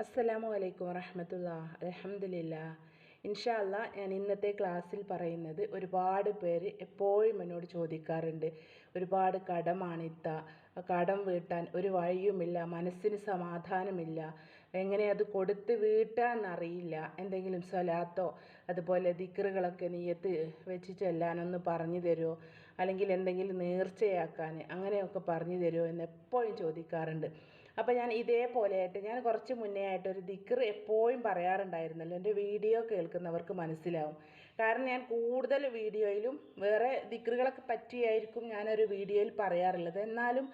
അസ്സലാമു അലൈക്കും വറഹമത്തുള്ള അലഹമില്ല ഇൻഷാല്ല ഞാൻ ഇന്നത്തെ ക്ലാസ്സിൽ പറയുന്നത് ഒരുപാട് പേര് എപ്പോഴും എന്നോട് ചോദിക്കാറുണ്ട്. ഒരുപാട് കടമാണ് ഇത്ത കടം വീട്ടാൻ ഒരു വഴിയുമില്ല മനസ്സിന് സമാധാനമില്ല എങ്ങനെ അത് കൊടുത്ത് വീട്ടാന്നറിയില്ല എന്തെങ്കിലും സ്വലാത്തോ അതുപോലെ ദിക്റുകളൊക്കെ നീയത്ത് വെച്ച് ചെല്ലാനൊന്ന് പറഞ്ഞു തരുമോ അല്ലെങ്കിൽ എന്തെങ്കിലും നേർച്ചയാക്കാൻ അങ്ങനെയൊക്കെ പറഞ്ഞു തരുമോ എന്ന് എപ്പോഴും ചോദിക്കാറുണ്ട്. അപ്പോൾ ഞാൻ ഇതേപോലെയായിട്ട് ഞാൻ കുറച്ച് മുന്നേ ആയിട്ട് ഒരു ദിക്ർ എപ്പോഴും പറയാറുണ്ടായിരുന്നല്ലോ എന്റെ വീഡിയോ കേൾക്കുന്നവർക്ക് മനസ്സിലാവും. കാരണം ഞാൻ കൂടുതൽ വീഡിയോയിലും വേറെ ദിക്കറുകളൊക്കെ പറ്റിയായിരിക്കും ഞാനൊരു വീഡിയോയിൽ പറയാറുള്ളത്. എന്നാലും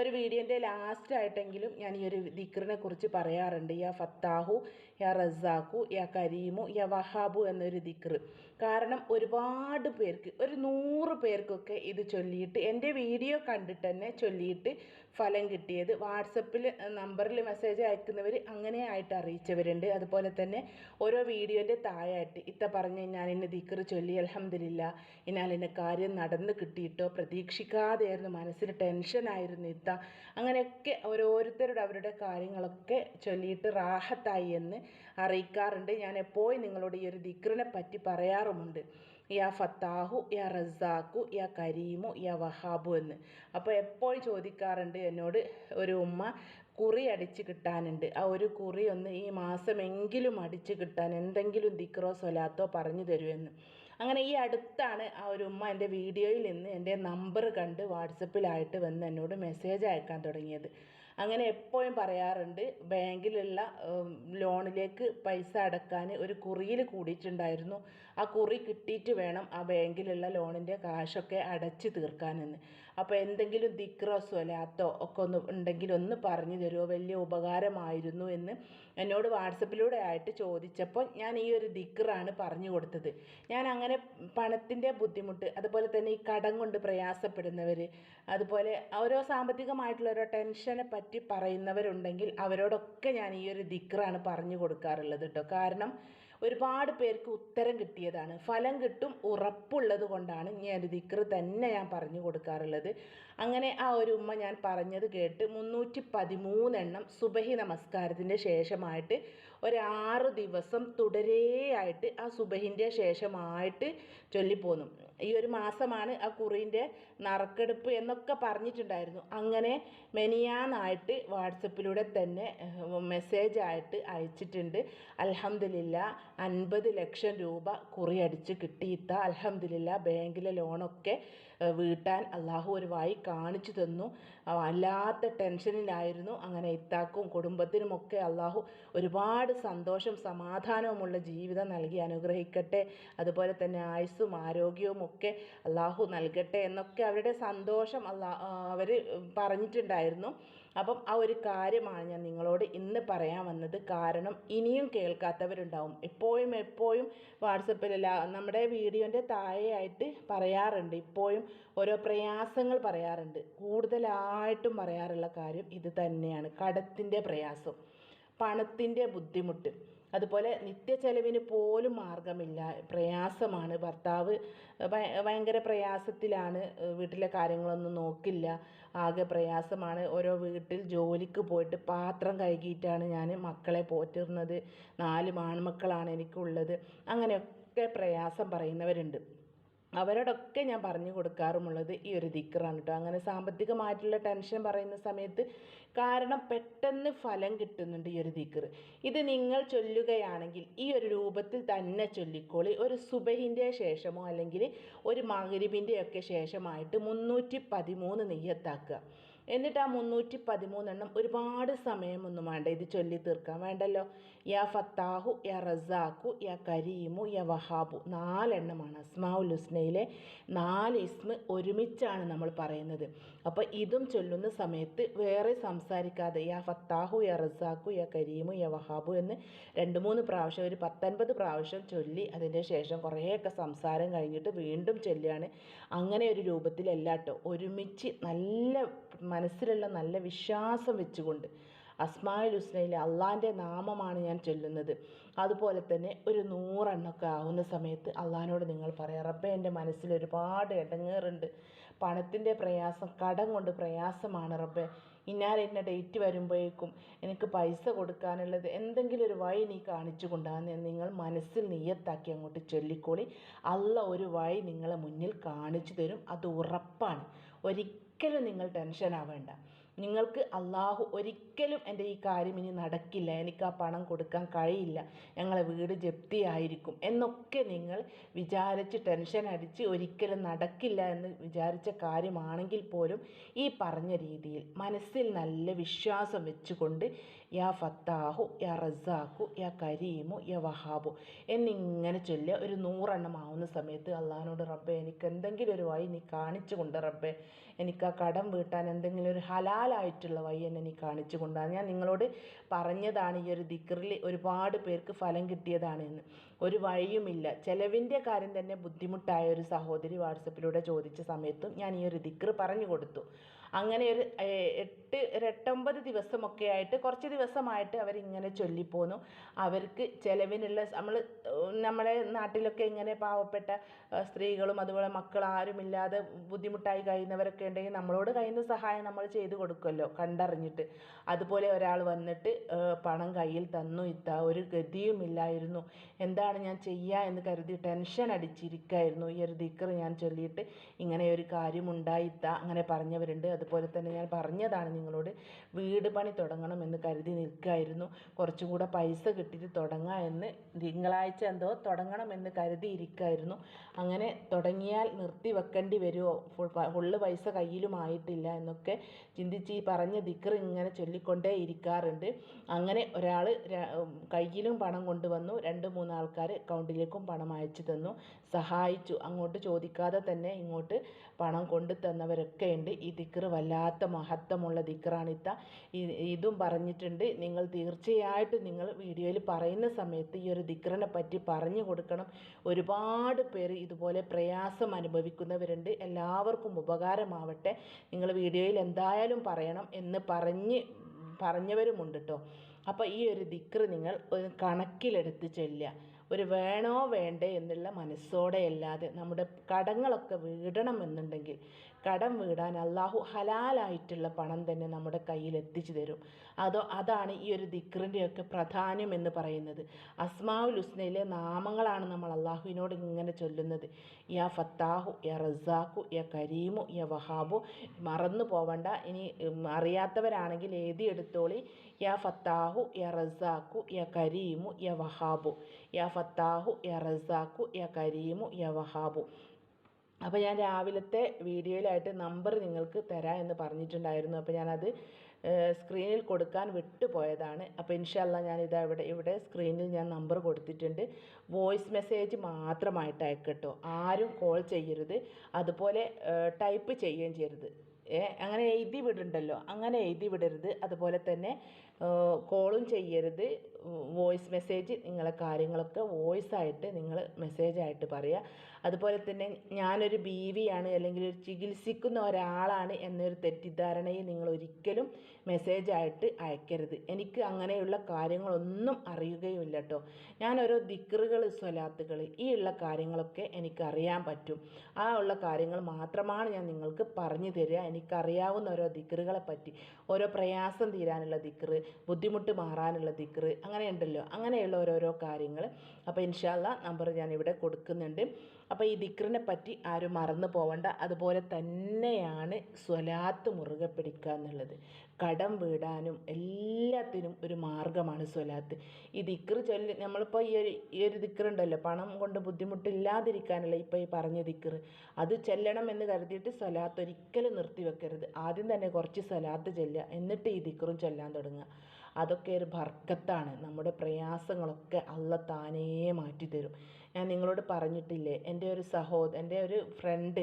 ഒരു വീഡിയോന്റെ ലാസ്റ്റ് ആയിട്ടെങ്കിലും ഞാൻ ഈ ഒരു ദിക്റിനെ കുറിച്ച് പറയാറുണ്ട്. യാ ഫത്താഹു യാ റസാഖു യാ കരീമു യാ വഹാബു എന്നൊരു ദിക്ർ കാരണം ഒരുപാട് പേർക്ക് ഒരു നൂറ് പേർക്കൊക്കെ ഇത് ചൊല്ലിയിട്ട് എന്റെ വീഡിയോ കണ്ടിട്ട് തന്നെ ചൊല്ലിയിട്ട് ഫലം കിട്ടിയത് വാട്സപ്പിൽ നമ്പറിൽ മെസ്സേജ് അയക്കുന്നവർ അങ്ങനെ ആയിട്ട് അറിയിച്ചവരുണ്ട്. അതുപോലെ തന്നെ ഓരോ വീഡിയോന്റെ താഴായിട്ട് ഇത്ത പറഞ്ഞ് ഞാൻ ഇന്ന് ദിക്ർ ചൊല്ലി അലഹമില്ല എന്നാൽ എന്റെ കാര്യം നടന്ന് കിട്ടിയിട്ടോ പ്രതീക്ഷിക്കാതെയായിരുന്നു മനസ്സിൽ ടെൻഷനായിരുന്നു ഇത്ത. അങ്ങനെയൊക്കെ ഓരോരുത്തരുടെ അവരുടെ കാര്യങ്ങളൊക്കെ ചൊല്ലിയിട്ട് റാഹത്തായി എന്ന് അറിയിക്കാറുണ്ട്. ഞാൻ എപ്പോഴും നിങ്ങളോട് ഈ ഒരു ദിക്റിനെ പറ്റി പറയാറുമുണ്ട്. യാ ഫത്താഹു യാ റസാഖു യാ കരീമു യാ വഹാബു എന്ന്. അപ്പോൾ എപ്പോഴും ചോദിക്കാറുണ്ട് എന്നോട് ഒരു ഉമ്മ കുറി അടിച്ച് കിട്ടാനുണ്ട്. ആ ഒരു കുറി ഒന്ന് ഈ മാസമെങ്കിലും അടിച്ച് കിട്ടാൻ എന്തെങ്കിലും ദിക്റോ സ്വലാത്തോ പറഞ്ഞു തരുമെന്ന് അങ്ങനെ ഈ അടുത്താണ് ആ ഒരു ഉമ്മ എന്റെ വീഡിയോയിൽ നിന്ന് എന്റെ നമ്പർ കണ്ട് വാട്സപ്പിലായിട്ട് വന്ന് എന്നോട് മെസ്സേജ് അയക്കാൻ തുടങ്ങിയത്. അങ്ങനെ എപ്പോഴും പറയാറുണ്ട് ബാങ്കിലുള്ള ലോണിലേക്ക് പൈസ അടക്കാൻ ഒരു കുറിയിൽ കൂടിയിട്ടുണ്ടായിരുന്നു. ആ കുറി കിട്ടിയിട്ട് വേണം ആ ബാങ്കിലുള്ള ലോണിന്റെ കാശൊക്കെ അടച്ച് തീർക്കാനെന്ന്. അപ്പോൾ എന്തെങ്കിലും ദിക്റോ സ്വലാത്തോ ഒക്കെ ഒന്ന് ഉണ്ടെങ്കിൽ ഒന്ന് പറഞ്ഞു തരുമോ? വലിയ ഉപകാരമായിരുന്നു എന്ന് എന്നോട് വാട്സപ്പിലൂടെ ആയിട്ട് ചോദിച്ചപ്പോൾ ഞാൻ ഈ ഒരു ദിക്റാണ് പറഞ്ഞു കൊടുത്തത്. ഞാൻ അങ്ങനെ പണത്തിന്റെ ബുദ്ധിമുട്ട് അതുപോലെ തന്നെ ഈ കടം കൊണ്ട് പ്രയാസപ്പെടുന്നവർ അതുപോലെ ഓരോ സാമ്പത്തികമായിട്ടുള്ള ഓരോ ടെൻഷനെ പറ്റി പറയുന്നവരുണ്ടെങ്കിൽ അവരോടൊക്കെ ഞാൻ ഈ ഒരു ദിക്റാണ് പറഞ്ഞു കൊടുക്കാറുള്ളത് കേട്ടോ കാരണം ഒരുപാട് പേർക്ക് ഉത്തരം കിട്ടിയതാണ്. ഫലം കിട്ടും ഉറപ്പുള്ളത് കൊണ്ടാണ് ഞാൻ ദിക്റ് തന്നെ ഞാൻ പറഞ്ഞു കൊടുക്കാറുള്ളത്. അങ്ങനെ ആ ഒരു ഉമ്മ ഞാൻ പറഞ്ഞത് കേട്ട് മുന്നൂറ്റി പതിമൂന്നെണ്ണം സുബഹി നമസ്കാരത്തിന്റെ ശേഷമായിട്ട് ഒരു ആറ് ദിവസം തുടരെയായിട്ട് ആ സുബഹിന്റെ ശേഷമായിട്ട് ചൊല്ലിപ്പോന്നു. ഈ ഒരു മാസമാണ് ആ കുറിന്റെ നറുക്കെടുപ്പ് എന്നൊക്കെ പറഞ്ഞിട്ടുണ്ടായിരുന്നു. അങ്ങനെ മെനിയാന്നായിട്ട് വാട്സപ്പിലൂടെ തന്നെ മെസ്സേജ് ആയിട്ട് അയച്ചിട്ടുണ്ട്. അലഹമില്ല അൻപത് ലക്ഷം രൂപ കുറി അടിച്ച് കിട്ടിയിത്ത അലഹമില്ല ബാങ്കിലെ ലോണൊക്കെ വീട്ടാൻ അള്ളാഹു ഒരു വായി കാണിച്ചു തന്നു. വല്ലാത്ത ടെൻഷനിലായിരുന്നു. അങ്ങനെ ഇത്താക്കും കുടുംബത്തിനുമൊക്കെ അള്ളാഹു ഒരുപാട് സന്തോഷം സമാധാനവുമുള്ള ജീവിതം നൽകി അനുഗ്രഹിക്കട്ടെ. അതുപോലെ തന്നെ ആയുസ്സും ആരോഗ്യവും ഒക്കെ അള്ളാഹു നൽകട്ടെ എന്നൊക്കെ അവരുടെ സന്തോഷം അള്ളാ അവർ പറഞ്ഞിട്ടുണ്ടായിരുന്നു. അപ്പം ആ ഒരു കാര്യമാണ് ഞാൻ നിങ്ങളോട് ഇന്ന് പറയാൻ വന്നത്. കാരണം ഇനിയും കേൾക്കാത്തവരുണ്ടാവും. എപ്പോഴും എപ്പോഴും വാട്സപ്പിലല്ല നമ്മുടെ വീഡിയോന്റെ താഴെയായിട്ട് പറയാറുണ്ട്. ഇപ്പോഴും ഓരോ പ്രയാസങ്ങൾ പറയാറുണ്ട്. കൂടുതലായിട്ടും പറയാറുള്ള കാര്യം ഇത് തന്നെയാണ്. കടത്തിന്റെ പ്രയാസം. പണത്തിന്റെ ബുദ്ധിമുട്ട്. അതുപോലെ നിത്യച്ചെലവിന് പോലും മാർഗമില്ല പ്രയാസമാണ്. ഭർത്താവ് ഭയങ്കര പ്രയാസത്തിലാണ്. വീട്ടിലെ കാര്യങ്ങളൊന്നും നോക്കില്ല. ആകെ പ്രയാസമാണ്. ഓരോ വീട്ടിൽ ജോലിക്ക് പോയിട്ട് പാത്രം കഴുകിയിട്ടാണ് ഞാൻ മക്കളെ പോറ്റുന്നത് നാല് ആൺമക്കളാണ് എനിക്കുള്ളത്. അങ്ങനെയൊക്കെ പ്രയാസം പറയുന്നവരുണ്ട്. അവരോടൊക്കെ ഞാൻ പറഞ്ഞു കൊടുക്കാറുമുള്ളത് ഈ ഒരു ദിക്കറാണ് കേട്ടോ അങ്ങനെ സാമ്പത്തികമായിട്ടുള്ള ടെൻഷൻ പറയുന്ന സമയത്ത് കാരണം പെട്ടെന്ന് ഫലം കിട്ടുന്നുണ്ട് ഈ ഒരു ദിക്കർ ഇത് നിങ്ങൾ ചൊല്ലുകയാണെങ്കിൽ ഈ ഒരു രൂപത്തിൽ തന്നെ ചൊല്ലിക്കോളി. ഒരു സുബഹിന്റെ ശേഷമോ അല്ലെങ്കിൽ ഒരു മകരിബിന്റെ ഒക്കെ ശേഷമായിട്ട് മുന്നൂറ്റി പതിമൂന്ന് നെയ്യത്താക്കുക. എന്നിട്ട് ആ മുന്നൂറ്റി പതിമൂന്നെണ്ണം ഒരുപാട് സമയമൊന്നും വേണ്ട. ഇത് ചൊല്ലി തീർക്കാൻ വേണ്ടല്ലോ. യാ ഫത്താഹു യാ റസാഖു യാ കരീമു യാ വഹാബു. നാലെണ്ണമാണ് അസ്മാഉൽ ഹുസ്നയിലെ നാല് ഇസ്മ ഒരുമിച്ചാണ് നമ്മൾ പറയുന്നത്. അപ്പോൾ ഇതും ചൊല്ലുന്ന സമയത്ത് വേറെ സംസാരിക്കാതെ യാ ഫത്താഹു യാ റസാഖു യാ കരീമു യാ വഹാബു എന്ന് രണ്ട് മൂന്ന് പ്രാവശ്യം ഒരു പത്തൊൻപത് പ്രാവശ്യം ചൊല്ലി അതിന്റെ ശേഷം കുറേയൊക്കെ സംസാരം കഴിഞ്ഞിട്ട് വീണ്ടും ചൊല്ലുകയാണ്. അങ്ങനെ ഒരു രൂപത്തിലല്ല കേട്ടോ. ഒരുമിച്ച് നല്ല മനസ്സിലുള്ള നല്ല വിശ്വാസം വെച്ചുകൊണ്ട് അസ്മായിൽ ഹുസ്നയിലെ അള്ളാന്റെ നാമമാണ് ഞാൻ ചൊല്ലുന്നത്. അതുപോലെ തന്നെ ഒരു നൂറെണ്ണമൊക്കെ ആവുന്ന സമയത്ത് അള്ളഹാനോട് നിങ്ങൾ പറയാം റബ്ബെ എന്റെ മനസ്സിൽ ഒരുപാട് ഇടങ്ങേറുണ്ട് പണത്തിന്റെ പ്രയാസം കടം കൊണ്ട് പ്രയാസമാണ് റബ്ബെ. ഇന്നാലെ ഇന്ന ഡേറ്റ് വരുമ്പോഴേക്കും എനിക്ക് പൈസ കൊടുക്കാനുള്ളത് എന്തെങ്കിലും ഒരു വഴി നീ കാണിച്ചു കൊണ്ടാന്ന് നിങ്ങൾ മനസ്സിൽ നീയത്താക്കി അങ്ങോട്ട് ചൊല്ലിക്കോളി. അള്ള ഒരു വഴി നിങ്ങളെ മുന്നിൽ കാണിച്ചു തരും. അത് ഉറപ്പാണ്. ഒരിക്കലും നിങ്ങൾ ടെൻഷൻ ആവേണ്ട. നിങ്ങൾക്ക് അള്ളാഹു ഒരിക്കലും എന്റെ ഈ കാര്യം ഇനി നടക്കില്ല. എനിക്ക് ആ പണം കൊടുക്കാൻ കഴിയില്ല. ഞങ്ങളെ വീട് ജപ്തിയായിരിക്കും. എന്നൊക്കെ നിങ്ങൾ വിചാരിച്ച് ടെൻഷൻ അടിച്ച് ഒരിക്കലും നടക്കില്ല എന്ന് വിചാരിച്ച കാര്യമാണെങ്കിൽ പോലും ഈ പറഞ്ഞ രീതിയിൽ മനസ്സിൽ നല്ല വിശ്വാസം വെച്ചുകൊണ്ട് യാ ഫത്താഹു യാ റസാഖു യാ കരീമു യാ വഹാബു എന്നിങ്ങനെ ചൊല്ലിയ ഒരു നൂറെണ്ണം ആവുന്ന സമയത്ത് അള്ളാഹിനോട് റബ്ബെ എനിക്ക് എന്തെങ്കിലും ഒരു വഴി നീ കാണിച്ചു കൊണ്ട് റബ്ബെ എനിക്ക് ആ കടം വീട്ടാൻ എന്തെങ്കിലും ഒരു ഹലാലായിട്ടുള്ള വഴി എന്നെ നീ കാണിച്ചു കൊണ്ടാണ് ഞാൻ നിങ്ങളോട് പറഞ്ഞതാണ് ഈ ഒരു ദിക്റിൽ ഒരുപാട് പേർക്ക് ഫലം കിട്ടിയതാണ് എന്ന് ഒരു വഴിയുമില്ല. ചിലവിന്റെ കാര്യം തന്നെ ബുദ്ധിമുട്ടായ ഒരു സഹോദരി വാട്സപ്പിലൂടെ ചോദിച്ച സമയത്തും ഞാൻ ഈ ഒരു ദിക്ർ പറഞ്ഞു കൊടുത്തു. അങ്ങനെ ഒരു എട്ട് എട്ടൊമ്പത് ദിവസമൊക്കെ ആയിട്ട് കുറച്ച് ദിവസമായിട്ട് അവരിങ്ങനെ ചൊല്ലിപ്പോന്നു. അവർക്ക് ചിലവിനുള്ള നമ്മൾ നമ്മളെ നാട്ടിലൊക്കെ ഇങ്ങനെ പാവപ്പെട്ട സ്ത്രീകളും അതുപോലെ മക്കൾ ആരുമില്ലാതെ ബുദ്ധിമുട്ടായി കഴിയുന്നവരൊക്കെ ഉണ്ടെങ്കിൽ നമ്മളോട് കഴിയുന്ന സഹായം നമ്മൾ ചെയ്തു കൊടുക്കുമല്ലോ കണ്ടറിഞ്ഞിട്ട്. അതുപോലെ ഒരാൾ വന്നിട്ട് പണം കയ്യിൽ തന്നു ഇത്ത ഒരു ഗതിയുമില്ലായിരുന്നു. എന്താണ് ഞാൻ ചെയ്യുക എന്ന് കരുതി ടെൻഷൻ അടിച്ചിരിക്കായിരുന്നു. ഈ ഒരു ദിക്കർ ഞാൻ ചൊല്ലിയിട്ട് ഇങ്ങനെ ഒരു കാര്യം ഉണ്ടായിത്ത അങ്ങനെ പറഞ്ഞവരുണ്ട്. അതുപോലെ തന്നെ ഞാൻ പറഞ്ഞതാണ് നിങ്ങളോട് വീട് പണി തുടങ്ങണം എന്ന് കരുതി നിൽക്കുകയായിരുന്നു കുറച്ചും കൂടെ പൈസ കിട്ടിയിട്ട് തുടങ്ങാം എന്ന് തിങ്കളാഴ്ച എന്തോ തുടങ്ങണം തുടങ്ങണമെന്ന് കരുതിയിരിക്കുകയായിരുന്നു അങ്ങനെ തുടങ്ങിയാൽ നിർത്തി വെക്കേണ്ടി വരുമോ ഫുള്ള് പൈസ കയ്യിലും ആയിട്ടില്ല എന്നൊക്കെ ചിന്തിച്ച് ഈ പറഞ്ഞ ദിക്കർ ഇങ്ങനെ ചൊല്ലിക്കൊണ്ടേ ഇരിക്കാറുണ്ട്. അങ്ങനെ ഒരാൾ കയ്യിലും പണം കൊണ്ടുവന്നു. രണ്ട് മൂന്ന് ആൾക്കാർ അക്കൗണ്ടിലേക്കും പണം അയച്ചു തന്നു. സഹായിച്ചു. അങ്ങോട്ട് ചോദിക്കാതെ തന്നെ ഇങ്ങോട്ട് പണം കൊണ്ടു തന്നവരൊക്കെ ഉണ്ട് ഈ ദിക്കർ വല്ലാത്ത മഹത്വമുള്ള ദിക്കറാണിത്ത ഇതും പറഞ്ഞിട്ടുണ്ട്. നിങ്ങൾ തീർച്ചയായിട്ടും നിങ്ങൾ വീഡിയോയിൽ പറയുന്ന സമയത്ത് ഈ ഒരു ദിക്റിനെ പറ്റി പറഞ്ഞു കൊടുക്കണം. ഒരുപാട് പേര് ഇതുപോലെ പ്രയാസം അനുഭവിക്കുന്നവരുണ്ട്. എല്ലാവർക്കും ഉപകാരമാവട്ടെ. നിങ്ങൾ വീഡിയോയിൽ എന്തായാലും പറയണം എന്ന് പറഞ്ഞ് പറഞ്ഞവരുമുണ്ട് കേട്ടോ അപ്പോൾ ഈ ഒരു ദിക്ർ നിങ്ങൾ കണക്കിലെടുത്ത് ചൊല്ലുക. ഒരു വേണോ വേണ്ടേ എന്നുള്ള മനസ്സോടെയല്ലാതെ നമ്മുടെ കടങ്ങളൊക്കെ വീടണം എന്നുണ്ടെങ്കിൽ കടം വീടാൻ അള്ളാഹു ഹലാലായിട്ടുള്ള പണം തന്നെ നമ്മുടെ കയ്യിൽ എത്തിച്ചു തരും. അതോ അതാണ് ഈ ഒരു ദിക്റിന്റെയൊക്കെ പ്രാധാന്യം എന്ന് പറയുന്നത്. അസ്മാവുൽ ഹുസ്നയിലെ നാമങ്ങളാണ് നമ്മൾ അള്ളാഹുവിനോട് ഇങ്ങനെ ചൊല്ലുന്നത്. യാ ഫത്താഹു യാ റസാഖു യാ കരീമു യാ വഹാബു. മറന്നു പോവണ്ട. ഇനി അറിയാത്തവരാണെങ്കിൽ എഴുതി എടുത്തോളി. യാ ഫത്താഹു യാ റസാഖു യാ കരീമു യാ വഹാബു. യാ ഫത്താഹു യാ റസാഖു യാ കരീമു വഹാബു. അപ്പോൾ ഞാൻ രാവിലത്തെ വീഡിയോയിലായിട്ട് നമ്പർ നിങ്ങൾക്ക് തരാം എന്ന് പറഞ്ഞിട്ടുണ്ടായിരുന്നു. അപ്പോൾ ഞാനത് സ്ക്രീനിൽ കൊടുക്കാൻ വിട്ടുപോയതാണ്. അപ്പോൾ ഇൻഷല്ല ഞാൻ ഇതാ ഇവിടെ ഇവിടെ സ്ക്രീനിൽ ഞാൻ നമ്പർ കൊടുത്തിട്ടുണ്ട്. വോയിസ് മെസ്സേജ് മാത്രമായിട്ട് അയക്കട്ടോ ആരും കോൾ ചെയ്യരുത്. അതുപോലെ ടൈപ്പ് ചെയ്യുകയും ചെയ്യരുത്. അങ്ങനെ എഴുതി വിടണ്ടല്ലോ. അങ്ങനെ എഴുതി വിടരുത്. അതുപോലെ തന്നെ കോളും ചെയ്യരുത്. വോയിസ് മെസ്സേജ് നിങ്ങളെ കാര്യങ്ങളൊക്കെ വോയിസ് ആയിട്ട് നിങ്ങൾ മെസ്സേജായിട്ട് പറയുക അതുപോലെ തന്നെ ഞാനൊരു ബീവിയാണ് അല്ലെങ്കിൽ ഒരു ചികിത്സിക്കുന്ന ഒരാളാണ് എന്നൊരു തെറ്റിദ്ധാരണയെ നിങ്ങൾ ഒരിക്കലും മെസ്സേജായിട്ട് അയക്കരുത്. എനിക്ക് അങ്ങനെയുള്ള കാര്യങ്ങളൊന്നും അറിയുകയുമില്ല കേട്ടോ ഞാൻ ഓരോ ദിക്റുകൾ സ്വലാത്തുകൾ ഈ ഉള്ള കാര്യങ്ങളൊക്കെ എനിക്ക് അറിയാൻ പറ്റും. ആ ഉള്ള കാര്യങ്ങൾ മാത്രമാണ് ഞാൻ നിങ്ങൾക്ക് പറഞ്ഞു തരിക. എനിക്കറിയാവുന്ന ഓരോ ദിക്റുകളെ പറ്റി ഓരോ പ്രയാസം തീരാനുള്ള ദിക്റ് ബുദ്ധിമുട്ട് മാറാനുള്ള ദിക്റ് അങ്ങനെ ഉണ്ടല്ലോ അങ്ങനെയുള്ള ഓരോരോ കാര്യങ്ങൾ അപ്പോൾ ഇൻഷാല്ല നമ്പർ ഞാൻ ഇവിടെ കൊടുക്കുന്നുണ്ട്. അപ്പോൾ ഈ ദിക്റിനെ പറ്റി ആരും മറന്നു പോവണ്ട. അതുപോലെ തന്നെയാണ് സ്വലാത്ത് മുറുകെ പിടിക്കുക എന്നുള്ളത്. കടം വീടാനും എല്ലാത്തിനും ഒരു മാർഗമാണ് സ്വലാത്ത്. ഈ ദിക്ർ ചൊല്ലി നമ്മളിപ്പോൾ ഈ ഒരു ഈ ഒരു ദിക്റുണ്ടല്ലോ പണം കൊണ്ട് ബുദ്ധിമുട്ടില്ലാതിരിക്കാനുള്ള ഇപ്പോൾ ഈ പറഞ്ഞ ദിക്ർ അത് ചെല്ലണം എന്ന് കരുതിയിട്ട് സ്വലാത്ത് ഒരിക്കലും നിർത്തി വെക്കരുത്. ആദ്യം തന്നെ കുറച്ച് സ്വലാത്ത് ചെല്ലുക എന്നിട്ട് ഈ ദിക്റും ചൊല്ലാൻ തുടങ്ങുക. അതൊക്കെ ഒരു ബർക്കത്താണ് നമ്മുടെ പ്രയാസങ്ങളൊക്കെ അള്ള താനേ മാറ്റിത്തരും. ഞാൻ നിങ്ങളോട് പറഞ്ഞിട്ടില്ലേ എന്റെ ഒരു സഹോദരൻ എന്റെ ഒരു ഫ്രണ്ട്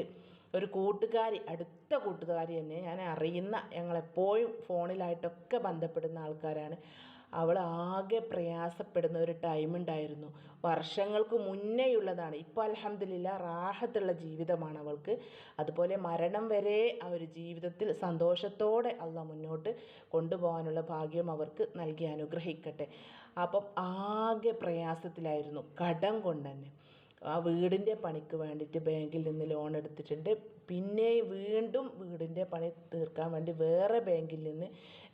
ഒരു കൂട്ടുകാരി അടുത്ത കൂട്ടുകാരി തന്നെ ഞാൻ അറിയുന്ന ഞങ്ങളെപ്പോഴും ഫോണിലായിട്ടൊക്കെ ബന്ധപ്പെടുന്ന ആൾക്കാരാണ്. അവൾ ആകെ പ്രയാസപ്പെടുന്ന ഒരു ടൈം ഉണ്ടായിരുന്നു. വർഷങ്ങൾക്ക് മുന്നേയുള്ളതാണ്. ഇപ്പോൾ അലഹമില്ല റാഹത്തുള്ള ജീവിതമാണ് അവൾക്ക്. അതുപോലെ മരണം വരെ ആ ഒരു ജീവിതത്തിൽ സന്തോഷത്തോടെ അള്ള മുന്നോട്ട് കൊണ്ടുപോകാനുള്ള ഭാഗ്യം അവർക്ക് നൽകി അനുഗ്രഹിക്കട്ടെ. അപ്പം ആകെ പ്രയാസത്തിലായിരുന്നു. കടം കൊണ്ട് തന്നെ ആ വീടിന്റെ പണിക്ക് വേണ്ടിയിട്ട് ബാങ്കിൽ നിന്ന് ലോൺ എടുത്തിട്ടുണ്ട്. പിന്നെ വീണ്ടും വീടിന്റെ പണി തീർക്കാൻ വേണ്ടി വേറെ ബാങ്കിൽ നിന്ന്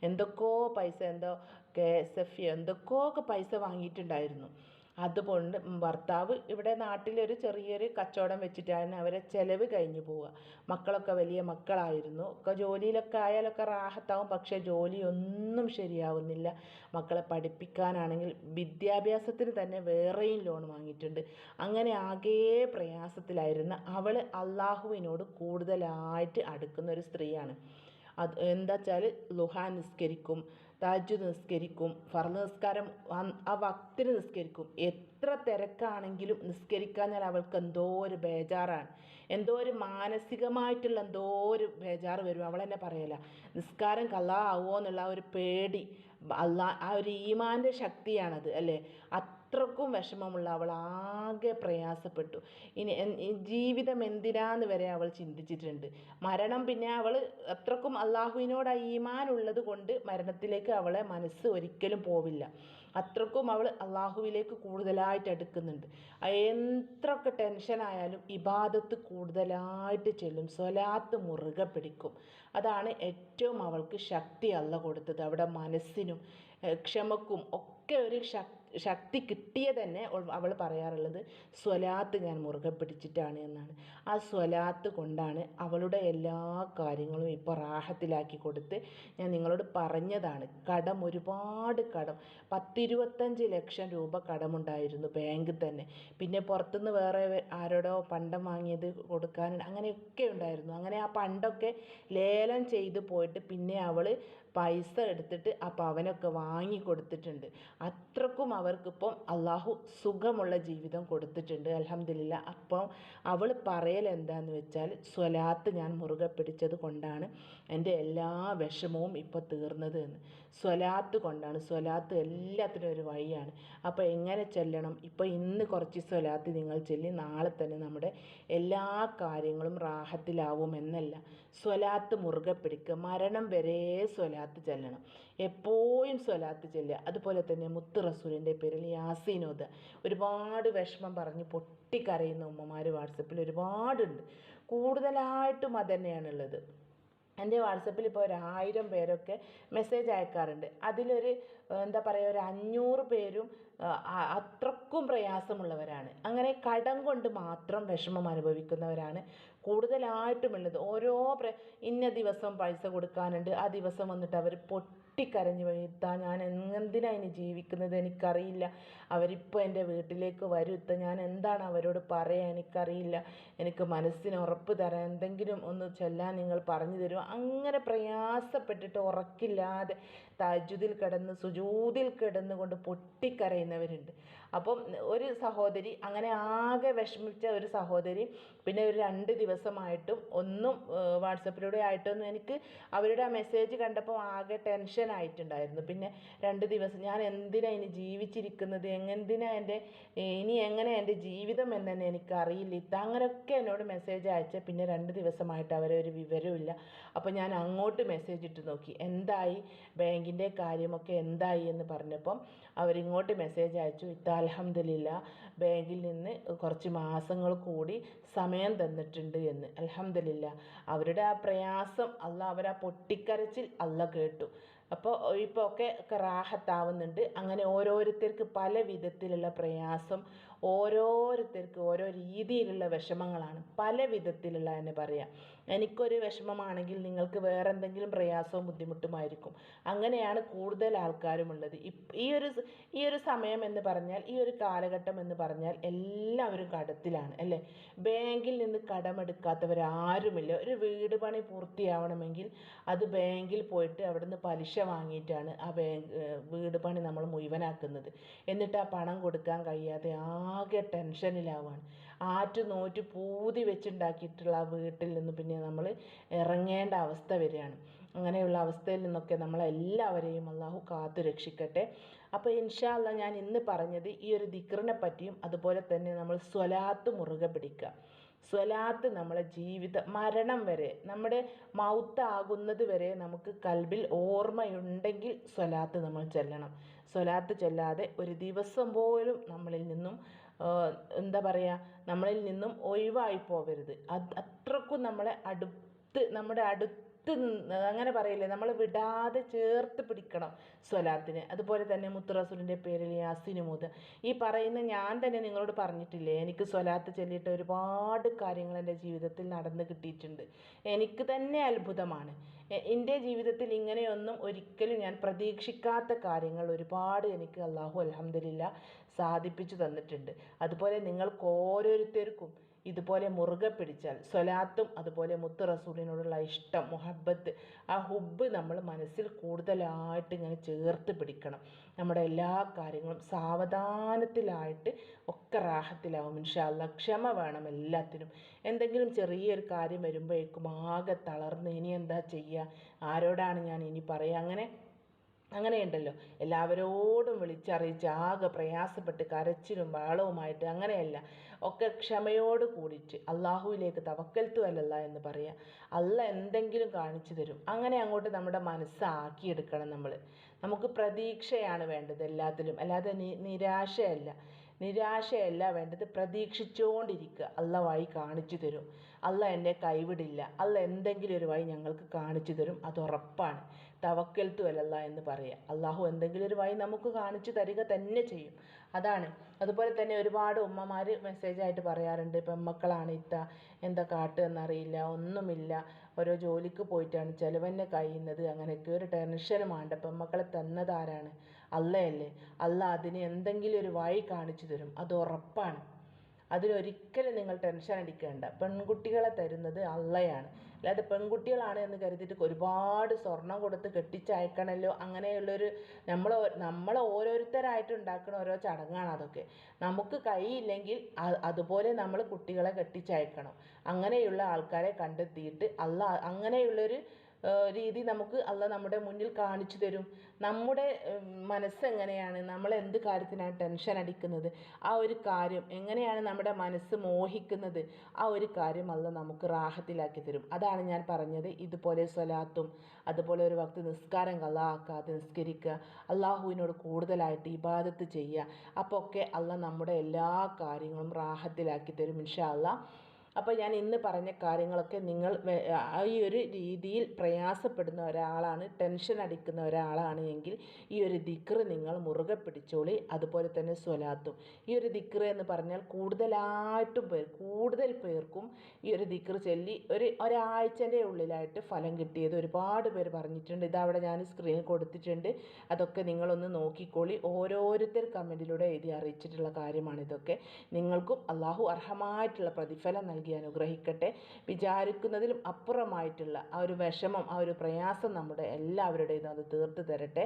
എന്തൊക്കെയോ പൈസ എന്തോ കെ എസ് എഫ് എന്തൊക്കെയോ പൈസ വാങ്ങിയിട്ടുണ്ടായിരുന്നു. അതുകൊണ്ട് ഭർത്താവ് ഇവിടെ നാട്ടിലൊരു ചെറിയൊരു കച്ചവടം വെച്ചിട്ടാണ് അവരെ ചെലവ് കഴിഞ്ഞു പോവുക. മക്കളൊക്കെ വലിയ മക്കളായിരുന്നു. ഒക്കെ ജോലിയിലൊക്കെ ആയാലൊക്കെ റാഹത്താവും. പക്ഷേ ജോലിയൊന്നും ശരിയാവുന്നില്ല. മക്കളെ പഠിപ്പിക്കാനാണെങ്കിൽ വിദ്യാഭ്യാസത്തിന് തന്നെ വേറെയും ലോൺ വാങ്ങിയിട്ടുണ്ട്. അങ്ങനെ ആകെ പ്രയാസത്തിലായിരുന്ന അവൾ അള്ളാഹുവിനോട് കൂടുതലായിട്ട് അടുക്കുന്ന ഒരു സ്ത്രീയാണ്. അത് എന്താ വെച്ചാൽ നിസ്കരിക്കും. തഹജ്ജുദ് നിസ്കരിക്കും ഫർദ് നിസ്കാരം ആ വക്തിന് നിസ്കരിക്കും. എത്ര തിരക്കാണെങ്കിലും നിസ്കരിക്കാഞ്ഞാൽ അവൾക്ക് എന്തോ ഒരു ബേജാറാണ്. എന്തോ ഒരു മാനസികമായിട്ടുള്ള എന്തോ ഒരു ബേജാറ് വരും. അവൾ തന്നെ പറയല നിസ്കാരം കള്ളാവോ എന്നുള്ള ആ ഒരു പേടി. അള്ളാ ആ ഒരു ഈമാന്റെ ശക്തിയാണത് അല്ലേ? അത്രക്കും വിഷമമുള്ള അവൾ ആകെ പ്രയാസപ്പെട്ടു. ഇനി ജീവിതം എന്തിനാന്ന് വരെ അവൾ ചിന്തിച്ചിട്ടുണ്ട്. മരണം പിന്നെ അവൾ അത്രക്കും അള്ളാഹുവിനോട് ഈമാൻ ഉള്ളത് കൊണ്ട് മരണത്തിലേക്ക് അവളെ മനസ്സ് ഒരിക്കലും പോവില്ല. അത്രക്കും അവൾ അള്ളാഹുവിലേക്ക് കൂടുതലായിട്ട് അടുക്കുന്നുണ്ട്. എത്രയൊക്കെ ടെൻഷനായാലും ഇബാദത്ത് കൂടുതലായിട്ട് ചെല്ലും. സ്വലാത്ത് മുറുകെ പിടിക്കും. അതാണ് ഏറ്റവും അവൾക്ക് ശക്തി അല്ല കൊടുത്തത്. അവിടെ മനസ്സിനും ക്ഷമക്കും ഒക്കെ ഒരു ശക്തി ശക്തി കിട്ടിയ തന്നെ അവൾ പറയാറുള്ളത് സ്വലാത്ത് ഞാൻ മുറുകെ പിടിച്ചിട്ടാണ് എന്നാണ്. ആ സ്വലാത്ത് കൊണ്ടാണ് അവളുടെ എല്ലാ കാര്യങ്ങളും ഇപ്പോൾ റാഹത്തിലാക്കി കൊടുത്ത് ഞാൻ നിങ്ങളോട് പറഞ്ഞതാണ്. കടം ഒരുപാട് കടം. പത്തിരുപത്തഞ്ച് ലക്ഷം രൂപ കടമുണ്ടായിരുന്നു ബാങ്കിൽ തന്നെ. പിന്നെ പുറത്തുനിന്ന് വേറെ ആരോടോ പണ്ടം വാങ്ങിയത് കൊടുക്കാൻ അങ്ങനെയൊക്കെ ഉണ്ടായിരുന്നു. അങ്ങനെ ആ പണ്ടൊക്കെ ലേലം ചെയ്ത് പോയിട്ട് പിന്നെ അവൾ പൈസ എടുത്തിട്ട് ആ അവനൊക്കെ വാങ്ങി കൊടുത്തിട്ടുണ്ട്. അത്രക്കും അവർക്കിപ്പം അള്ളാഹു സുഖമുള്ള ജീവിതം കൊടുത്തിട്ടുണ്ട്. അലഹമില്ല അപ്പം അവൾ പറയൽ എന്താന്ന് വെച്ചാൽ സ്വലാത്ത് ഞാൻ മുറുകെ പിടിച്ചത് കൊണ്ടാണ് എന്റെ എല്ലാ വിഷമവും ഇപ്പോൾ തീർന്നത് എന്ന്. സ്വലാത്ത് കൊണ്ടാണ്. സ്വലാത്ത് എല്ലാത്തിനും ഒരു വഴിയാണ്. അപ്പോൾ എങ്ങനെ ചെല്ലണം? ഇപ്പോൾ ഇന്ന് കുറച്ച് സ്വലാത്ത് നിങ്ങൾ ചെല്ലി നാളെ തന്നെ നമ്മുടെ എല്ലാ കാര്യങ്ങളും റാഹത്തിലാവും എന്നല്ല സ്വലാത്ത് മുറുകെ പിടിക്കുക മരണം വരെ സ്വലാത്ത് ചെല്ലണം. എപ്പോഴും സ്വലാത്ത് ചെല്ലുക. അതുപോലെ തന്നെ മുത്ത് റസൂലിന്റെ പേരിൽ യാസീനോദ്. ഒരുപാട് വിഷമം പറഞ്ഞ് പൊട്ടിക്കരയുന്ന ഉമ്മമാർ വാട്സപ്പിൽ ഒരുപാടുണ്ട്. കൂടുതലായിട്ടും അത് തന്നെയാണുള്ളത്. എന്റെ വാട്സപ്പിൽ ഇപ്പോൾ ഒരു ആയിരം പേരൊക്കെ മെസ്സേജ് അയക്കാറുണ്ട്. അതിലൊരു എന്താ പറയുക ഒരു അഞ്ഞൂറ് പേരും അത്രക്കും പ്രയാസമുള്ളവരാണ്. അങ്ങനെ കടം കൊണ്ട് മാത്രം വിഷമം അനുഭവിക്കുന്നവരാണ് കൂടുതലായിട്ടുമുള്ളത് ഓരോ ഇന്ന ദിവസം പൈസ കൊടുക്കാനുണ്ട് ആ ദിവസം വന്നിട്ട് അവർ പൊട്ടിക്കരഞ്ഞ് ഇത്താ ഞാൻ എന്തിനാ ഇനി ജീവിക്കുന്നത്? എനിക്കറിയില്ല. അവരിപ്പോൾ എന്റെ വീട്ടിലേക്ക് വരും. ഇത്ത ഞാൻ എന്താണ് അവരോട് പറയാൻ എനിക്കറിയില്ല. എനിക്ക് മനസ്സിന് ഉറപ്പ് തരാൻ എന്തെങ്കിലും ഒന്ന് ചൊല്ലാൻ നിങ്ങൾ പറഞ്ഞു തരുമോ? അങ്ങനെ പ്രയാസപ്പെട്ടിട്ട് ഉറക്കില്ലാതെ തജുദിൽ കിടന്ന് സുജൂതിൽ കിടന്നുകൊണ്ട് പൊട്ടിക്കരയുന്നവരുണ്ട്. അപ്പം ഒരു സഹോദരി അങ്ങനെ ആകെ വിഷമിച്ച ഒരു സഹോദരി പിന്നെ ഒരു രണ്ട് ദിവസമായിട്ടും ഒന്നും വാട്സപ്പിലൂടെ ആയിട്ടൊന്നും എനിക്ക് അവരുടെ ആ മെസ്സേജ് കണ്ടപ്പോൾ ആകെ ടെൻഷൻ ആയിട്ടുണ്ടായിരുന്നു പിന്നെ രണ്ട് ദിവസം ഞാൻ എന്തിനാ ഇനി ജീവിച്ചിരിക്കുന്നത്? എന്തിനാ എന്റെ ഇനി എങ്ങനെ എന്റെ ജീവിതം എന്ന് എനിക്കറിയില്ല. ഇത്ത അങ്ങനെയൊക്കെ എന്നോട് മെസ്സേജ് അയച്ച പിന്നെ രണ്ട് ദിവസമായിട്ട് അവരെ ഒരു വിവരമില്ല അപ്പോൾ ഞാൻ അങ്ങോട്ട് മെസ്സേജ് ഇട്ട് നോക്കി. എന്തായി? ബാങ്കിന്റെ കാര്യമൊക്കെ എന്തായി എന്ന് പറഞ്ഞപ്പം അവരിങ്ങോട്ട് മെസ്സേജ് അയച്ചു. ഇത്ത അലഹമ്മദില്ല ബാങ്കിൽ നിന്ന് കുറച്ച് മാസങ്ങൾ കൂടി സമയം തന്നിട്ടുണ്ട് എന്ന്. അലഹമ്മദില്ല അവരുടെ ആ പ്രയാസം അല്ല അവരാ പൊട്ടിക്കരച്ചിൽ അല്ല കേട്ടു. അപ്പോൾ ഇപ്പോൾ ഒക്കെ റാഹത്താവുന്നുണ്ട്. അങ്ങനെ ഓരോരുത്തർക്ക് പല വിധത്തിലുള്ള പ്രയാസം ഓരോരുത്തർക്ക് ഓരോ രീതിയിലുള്ള വിഷമങ്ങളാണ് പല വിധത്തിലുള്ള എന്ന് പറയാം. എനിക്കൊരു വിഷമമാണെങ്കിൽ നിങ്ങൾക്ക് വേറെ എന്തെങ്കിലും പ്രയാസവും ബുദ്ധിമുട്ടുമായിരിക്കും. അങ്ങനെയാണ് കൂടുതൽ ആൾക്കാരും ഉള്ളത് ഈ ഒരു ഈ ഒരു സമയം എന്ന് പറഞ്ഞാൽ ഈ ഒരു കാലഘട്ടം എന്ന് പറഞ്ഞാൽ എല്ലാവരും കടത്തിലാണ് അല്ലേ? ബാങ്കിൽ നിന്ന് കടമെടുക്കാത്തവരാരുമില്ല ഒരു വീട് പണി പൂർത്തിയാവണമെങ്കിൽ അത് ബാങ്കിൽ പോയിട്ട് അവിടുന്ന് പലിശ വാങ്ങിയിട്ടാണ് ആ ബാങ്ക് വീട് പണി നമ്മൾ മുഴുവനാക്കുന്നത്. എന്നിട്ട് ആ പണം കൊടുക്കാൻ കഴിയാതെ ആകെ ടെൻഷനിലാവാണ്. ആറ്റു നോറ്റ് പൂതി വെച്ചുണ്ടാക്കിയിട്ടുള്ള ആ വീട്ടിൽ നിന്ന് പിന്നെ നമ്മൾ ഇറങ്ങേണ്ട അവസ്ഥ വരികയാണ്. അങ്ങനെയുള്ള അവസ്ഥയിൽ നിന്നൊക്കെ നമ്മളെല്ലാവരെയും അള്ളാഹു കാത്തു രക്ഷിക്കട്ടെ. അപ്പോൾ ഇൻഷാ അല്ലാ ഞാൻ ഇന്ന് പറഞ്ഞത് ഈ ഒരു ദിക്റിനെ പറ്റിയും അതുപോലെ തന്നെ നമ്മൾ സ്വലാത്ത് മുറുകെ പിടിക്കുക. സ്വലാത്ത് നമ്മളെ ജീവിത മരണം വരെ നമ്മുടെ മൗത്താകുന്നത് വരെ നമുക്ക് കൽബിൽ ഓർമ്മയുണ്ടെങ്കിൽ സ്വലാത്ത് നമ്മൾ ചെല്ലണം. സ്വലാത്ത് ചെല്ലാതെ ഒരു ദിവസം പോലും നമ്മളിൽ നിന്നും എന്താ പറയുക നമ്മളിൽ നിന്നും ഒഴിവായി പോകരുത് അത് അത്രക്കും നമ്മളെ അടുത്ത് നമ്മുടെ അടുത്ത് നിന്ന് അങ്ങനെ പറയില്ലേ? നമ്മൾ വിടാതെ ചേർത്ത് പിടിക്കണം സ്വലാത്തിന്. അതുപോലെ തന്നെ മുത്തുറസൂലിന്റെ പേരിൽ യാസിന് മൂത് ഈ പറയുന്ന ഞാൻ തന്നെ നിങ്ങളോട് പറഞ്ഞിട്ടില്ലേ? എനിക്ക് സ്വലാത്ത് ചൊല്ലിയിട്ട് ഒരുപാട് കാര്യങ്ങൾ എന്റെ ജീവിതത്തിൽ നടന്ന് കിട്ടിയിട്ടുണ്ട്. എനിക്ക് തന്നെ അത്ഭുതമാണ്. എന്റെ ജീവിതത്തിൽ ഇങ്ങനെയൊന്നും ഒരിക്കലും ഞാൻ പ്രതീക്ഷിക്കാത്ത കാര്യങ്ങൾ ഒരുപാട് എനിക്ക് അള്ളാഹു അലഹമില്ല സാധിപ്പിച്ചു തന്നിട്ടുണ്ട്. അതുപോലെ നിങ്ങൾക്ക് ഓരോരുത്തർക്കും ഇതുപോലെ മുറുകെ പിടിച്ചാൽ സ്വലാത്തും അതുപോലെ മുത്ത് റസൂലിനോടുള്ള ഇഷ്ടം മുഹബത്ത് ആ ഹുബ് നമ്മൾ മനസ്സിൽ കൂടുതലായിട്ട് ഇങ്ങനെ ചേർത്ത് പിടിക്കണം. നമ്മുടെ എല്ലാ കാര്യങ്ങളും സാവധാനത്തിലായിട്ട് ഒക്കെ റാഹത്തിലാവും. ഇൻഷാല്ല ക്ഷമ വേണം എല്ലാത്തിനും. എന്തെങ്കിലും ചെറിയൊരു കാര്യം വരുമ്പോഴേക്കും ആകെ തളർന്ന് ഇനി എന്താ ചെയ്യുക? ആരോടാണ് ഞാൻ ഇനി പറയുക? അങ്ങനെ അങ്ങനെയുണ്ടല്ലോ. എല്ലാവരോടും വിളിച്ചറിയിച്ച് ആകെ പ്രയാസപ്പെട്ട് കരച്ചിലും ബഹളവുമായിട്ട് അങ്ങനെയല്ല. ഒക്കെ ക്ഷമയോട് കൂടിയിട്ട് അള്ളാഹുവിലേക്ക് തവക്കൽത്തു അല്ലല്ല എന്ന് പറയാം. അല്ല എന്തെങ്കിലും കാണിച്ചു തരും. അങ്ങനെ അങ്ങോട്ട് നമ്മുടെ മനസ്സാക്കിയെടുക്കണം നമ്മൾ. നമുക്ക് പ്രതീക്ഷയാണ് വേണ്ടത് എല്ലാത്തിലും. അല്ലാതെ നിരാശയല്ല. നിരാശയല്ല വേണ്ടത് പ്രതീക്ഷിച്ചുകൊണ്ടിരിക്കുക അല്ല വഴി കാണിച്ചു തരും. അല്ല എന്നെ കൈവിടില്ല. അല്ല എന്തെങ്കിലും ഒരു വഴി ഞങ്ങൾക്ക് കാണിച്ചു തരും. അത് ഉറപ്പാണ്. തവക്കൽത്തു തുവലല്ല എന്ന് പറയുക. അള്ളാഹു എന്തെങ്കിലും ഒരു വഴി നമുക്ക് കാണിച്ചു തരിക തന്നെ ചെയ്യും. അതാണ്. അതുപോലെ തന്നെ ഒരുപാട് ഉമ്മമാർ മെസ്സേജായിട്ട് പറയാറുണ്ട്. പെൺമക്കളാണ് ഇത്ത എന്താ കാട്ടുക എന്നറിയില്ല ഒന്നുമില്ല. ഓരോ ജോലിക്ക് പോയിട്ടാണ് ചിലവന്നെ കഴിയുന്നത്. അങ്ങനെയൊക്കെ ഒരു ടെൻഷനും വേണ്ട പെൺമക്കളെ തന്നതാരാണ് അല്ലയല്ലേ അല്ല അതിന് എന്തെങ്കിലും ഒരു വഴി കാണിച്ചു തരും. അത് ഉറപ്പാണ്. അതിനൊരിക്കലും നിങ്ങൾ ടെൻഷൻ അടിക്കേണ്ട. പെൺകുട്ടികളെ തരുന്നത് അള്ളയാണ്. അല്ലാതെ പെൺകുട്ടികളാണ് എന്ന് കരുതിയിട്ട് ഒരുപാട് സ്വർണം കൊടുത്ത് കെട്ടിച്ചയക്കണമല്ലോ അങ്ങനെയുള്ളൊരു നമ്മൾ നമ്മൾ ഓരോരുത്തരായിട്ട് ഉണ്ടാക്കുന്ന ഓരോ ചടങ്ങാണ് അതൊക്കെ. നമുക്ക് കൈയില്ലെങ്കിൽ അതുപോലെ നമ്മൾ കുട്ടികളെ കെട്ടിച്ചയക്കണം. അങ്ങനെയുള്ള ആൾക്കാരെ കണ്ടെത്തിയിട്ട് അല്ല അങ്ങനെയുള്ളൊരു രീതി നമുക്ക് അല്ല നമ്മുടെ മുന്നിൽ കാണിച്ചു തരും. നമ്മുടെ മനസ്സെങ്ങനെയാണ്? നമ്മൾ എന്ത് കാര്യത്തിനാണ് ടെൻഷൻ അടിക്കുന്നത്? ആ ഒരു കാര്യം എങ്ങനെയാണ് നമ്മുടെ മനസ്സ് മോഹിക്കുന്നത്? ആ ഒരു കാര്യം അല്ല നമുക്ക് റാഹത്തിലാക്കി തരും. അതാണ് ഞാൻ പറഞ്ഞത്. ഇതുപോലെ സ്വലാത്തും അതുപോലെ ഒരു ഭക്തി നിസ്കാരം കലാക്കാതെ നിസ്കരിക്കുക അള്ളാഹുവിനോട് കൂടുതലായിട്ട് ഇബാദത്ത് ചെയ്യുക അപ്പോൾ ഒക്കെ അല്ല നമ്മുടെ എല്ലാ കാര്യങ്ങളും റാഹത്തിലാക്കി തരും ഇൻഷാ അള്ളാഹ് അപ്പോൾ ഞാൻ ഇന്ന് പറഞ്ഞ കാര്യങ്ങളൊക്കെ നിങ്ങൾ ഈ ഒരു രീതിയിൽ പ്രയാസപ്പെടുന്ന ഒരാളാണ് ടെൻഷൻ അടിക്കുന്ന ഒരാളാണ് എങ്കിൽ ഈ ഒരു ദിക്റ് നിങ്ങൾ മുറുകെ പിടിച്ചോളി. അതുപോലെ തന്നെ സ്വലാത്തും. ഈ ഒരു ദിക്റ് എന്ന് പറഞ്ഞാൽ കൂടുതലായിട്ടും പേർ കൂടുതൽ പേർക്കും ഈ ഒരു ദിക്റ് ചൊല്ലി ഒരു ഒരാഴ്ചന്റെ ഉള്ളിലായിട്ട് ഫലം കിട്ടിയത് ഒരുപാട് പേർ പറഞ്ഞിട്ടുണ്ട്. ഇതവിടെ ഞാൻ സ്ക്രീനിൽ കൊടുത്തിട്ടുണ്ട്. അതൊക്കെ നിങ്ങളൊന്ന് നോക്കിക്കോളി. ഓരോരുത്തർ കമന്റിലൂടെ എഴുതി അറിയിച്ചിട്ടുള്ള കാര്യമാണ് ഇതൊക്കെ. നിങ്ങൾക്കും അള്ളാഹു അർഹമായിട്ടുള്ള പ്രതിഫലം നൽകി അനുഗ്രഹിക്കട്ടെ. വിചാരിക്കുന്നതിലും അപ്പുറമായിട്ടുള്ള ആ ഒരു വിഷമം ആ ഒരു പ്രയാസം നമ്മുടെ എല്ലാവരുടേതും അത് തീർത്ത് തരട്ടെ.